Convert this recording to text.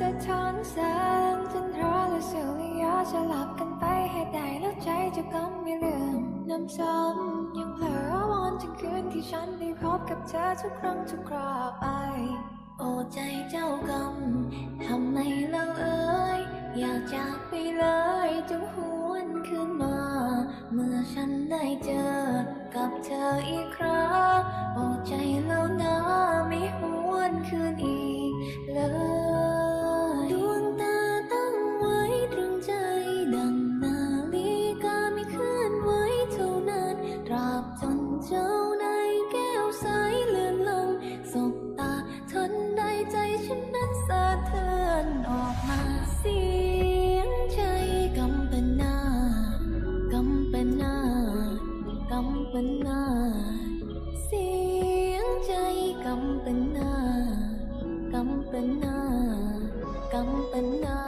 สะท้อนแสงจันทราและสุริยะจะหลับกันไปให้ได้แล้วใจจะกำไม่ลืมน้ำซ้ำยังเผลอวันถึงคืนที่ฉันได้พบกับเธอทุกครั้งทุกคราไป โอ้ใจเจ้ากรรมทำไมเราเอ่ยอยากจากไปเลยจงหวนคืนมา เมื่อฉันได้เจอกับเธออีกครั้งโอ้ใจเรา เจ้าในแก้วสายเลื่อนลงสบตาทันได้ใจฉันนั้นสะเทือนออกมาเสียงใจกำปนนากำปนนากำปนนาเสียงใจกำปนนากำปนนากำปนนา